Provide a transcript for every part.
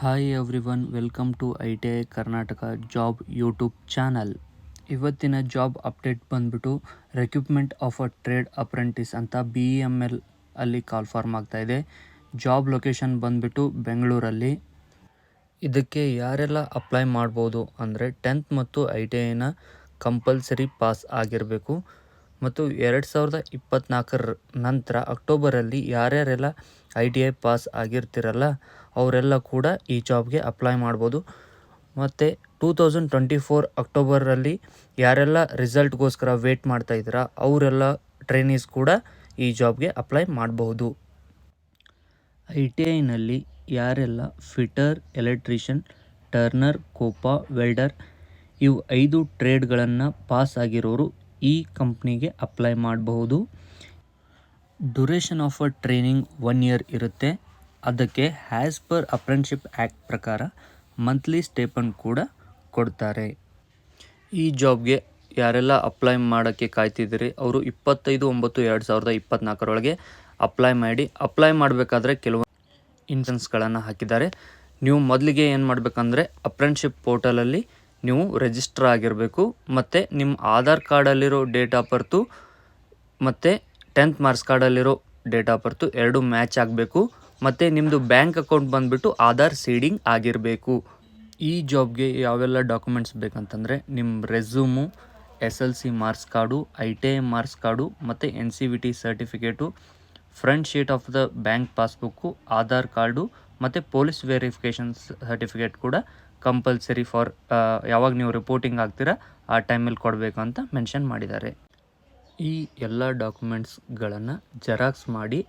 Hi everyone welcome to I T I Karnataka job YouTube channel ಇವತ್ತಿನ job update ಬಂದ್ಬಿಟ್ಟು recruitment of a trade apprentice ಅಂತ B M L ಅಲ್ಲಿ call form ಆಗ್ತಾ ಇದೆ. Job location ಬಂದ್ಬಿಟ್ಟು ಬೆಂಗಳೂರಲ್ಲಿ. ಇದಕ್ಕೆ ಯಾರೆಲ್ಲ ಅಪ್ಲೈ ಮಾಡ್ಬೋದು ಅಂದರೆ ಟೆಂತ್ ಮತ್ತು ಐ ಟಿ ಐನ ಕಂಪಲ್ಸರಿ ಪಾಸ್ ಆಗಿರಬೇಕು. ಮತ್ತು ಎರಡು ಸಾವಿರದ ಇಪ್ಪತ್ತ್ನಾಲ್ಕರ ನಂತರ ಅಕ್ಟೋಬರಲ್ಲಿ ಯಾರ್ಯಾರೆಲ್ಲ ಐ ಟಿ ಐ ಪಾಸ್ ಆಗಿರ್ತಿರಲ್ಲ, ಅವರೆಲ್ಲ ಕೂಡ ಈ ಜಾಬ್ಗೆ ಅಪ್ಲೈ ಮಾಡ್ಬೋದು. ಮತ್ತು ಟೂ ತೌಸಂಡ್ ಟ್ವೆಂಟಿ ಫೋರ್ ಅಕ್ಟೋಬರಲ್ಲಿ ಯಾರೆಲ್ಲ ರಿಸಲ್ಟ್ಗೋಸ್ಕರ ವೇಟ್ ಮಾಡ್ತಾ ಇದ್ದೀರಾ, ಅವರೆಲ್ಲ ಟ್ರೈನೀಸ್ ಕೂಡ ಈ ಜಾಬ್ಗೆ ಅಪ್ಲೈ ಮಾಡಬಹುದು ಐ ಟಿ ಐನಲ್ಲಿ ಯಾರೆಲ್ಲ fitter, electrician, turner, COPA, welder, ಇವು ಐದು ಟ್ರೇಡ್ಗಳನ್ನು ಪಾಸ್ ಆಗಿರೋರು ಈ ಕಂಪ್ನಿಗೆ ಅಪ್ಲೈ ಮಾಡಬಹುದು. Duration of a training one year ಇರುತ್ತೆ. ಅದಕ್ಕೆ ಹ್ಯಾಸ್ ಪರ್ ಅಪ್ರೆಂಟಿಶಿಪ್ ಆ್ಯಕ್ಟ್ ಪ್ರಕಾರ ಮಂತ್ಲಿ ಸ್ಟೇಪನ್ ಕೂಡ ಕೊಡ್ತಾರೆ. ಈ ಜಾಬ್ಗೆ ಯಾರೆಲ್ಲ ಅಪ್ಲೈ ಮಾಡೋಕ್ಕೆ ಕಾಯ್ತಿದ್ದೀರಿ, ಅವರು ಇಪ್ಪತ್ತೈದು, ಒಂಬತ್ತು, ಎರಡು ಸಾವಿರದ ಇಪ್ಪತ್ತ್ನಾಲ್ಕರೊಳಗೆ ಅಪ್ಲೈ ಮಾಡಿ, ಅಪ್ಲೈ ಮಾಡಬೇಕಾದ್ರೆ ಕೆಲವು ಇನ್ಸೆನ್ಸ್ಗಳನ್ನು ಹಾಕಿದ್ದಾರೆ. ನೀವು ಮೊದಲಿಗೆ ಏನು ಮಾಡಬೇಕಂದ್ರೆ, ಅಪ್ರೆಂಟಿಶಿಪ್ ಪೋರ್ಟಲಲ್ಲಿ ನೀವು ರಿಜಿಸ್ಟರ್ ಆಗಿರಬೇಕು, ಮತ್ತು ನಿಮ್ಮ ಆಧಾರ್ ಕಾರ್ಡಲ್ಲಿರೋ ಡೇಟ್ ಆಫ್ ಬರ್ತು ಮತ್ತು ಟೆಂತ್ ಮಾರ್ಕ್ಸ್ ಕಾರ್ಡಲ್ಲಿರೋ ಡೇಟ್ ಆಫ್ ಬರ್ತು ಎರಡು ಮ್ಯಾಚ್ ಆಗಬೇಕು, ಮತ್ತು ನಿಮ್ಮದು ಬ್ಯಾಂಕ್ ಅಕೌಂಟ್ ಬಂದುಬಿಟ್ಟು ಆಧಾರ್ ಸೀಡಿಂಗ್ ಆಗಿರಬೇಕು. ಈ ಜಾಬ್ಗೆ ಯಾವೆಲ್ಲ ಡಾಕ್ಯುಮೆಂಟ್ಸ್ ಬೇಕಂತಂದರೆ ನಿಮ್ಮ resume S L C marks card I T I marks card ಮತ್ತು N C V T certificate front sheet of the bank passbook Aadhaar card ಮತ್ತು ಪೊಲೀಸ್ ವೆರಿಫಿಕೇಷನ್ ಸರ್ಟಿಫಿಕೇಟ್ ಕೂಡ compulsory for ಯಾವಾಗ ನೀವು ರಿಪೋರ್ಟಿಂಗ್ ಆಗ್ತೀರಾ, ಆ ಟೈಮಲ್ಲಿ ಕೊಡಬೇಕು ಅಂತ ಮೆನ್ಷನ್ ಮಾಡಿದ್ದಾರೆ. ಈ ಎಲ್ಲ ಡಾಕ್ಯುಮೆಂಟ್ಸ್ಗಳನ್ನು ಜೆರಾಕ್ಸ್ ಮಾಡಿ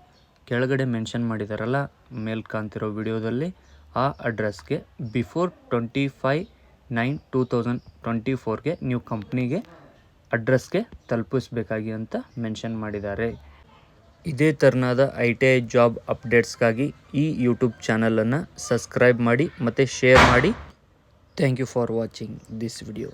ಕೆಳಗಡೆ ಮೆನ್ಷನ್ ಮಾಡಿದಾರಲ್ಲ, ಮೇಲ್ ಕಾಣ್ತಿರೋ ವಿಡಿಯೋದಲ್ಲಿ, ಆ ಅಡ್ರೆಸ್ಗೆ before twenty five nine two thousand twenty ಫೋರ್ಗೆ ನೀವು ಕಂಪ್ನಿಗೆ ಅಡ್ರೆಸ್ಗೆ ತಲುಪಿಸ್ಬೇಕಾಗಿ ಅಂತ ಮೆನ್ಷನ್ ಮಾಡಿದ್ದಾರೆ. ಇದೇ ಥರನಾದ ಐ ಟಿ ಐ ಜಾಬ್ ಅಪ್ಡೇಟ್ಸ್ಗಾಗಿ ಈ ಯೂಟ್ಯೂಬ್ ಚಾನಲನ್ನು ಸಬ್ಸ್ಕ್ರೈಬ್ ಮಾಡಿ ಮತ್ತು ಶೇರ್ ಮಾಡಿ. Thank you for watching this video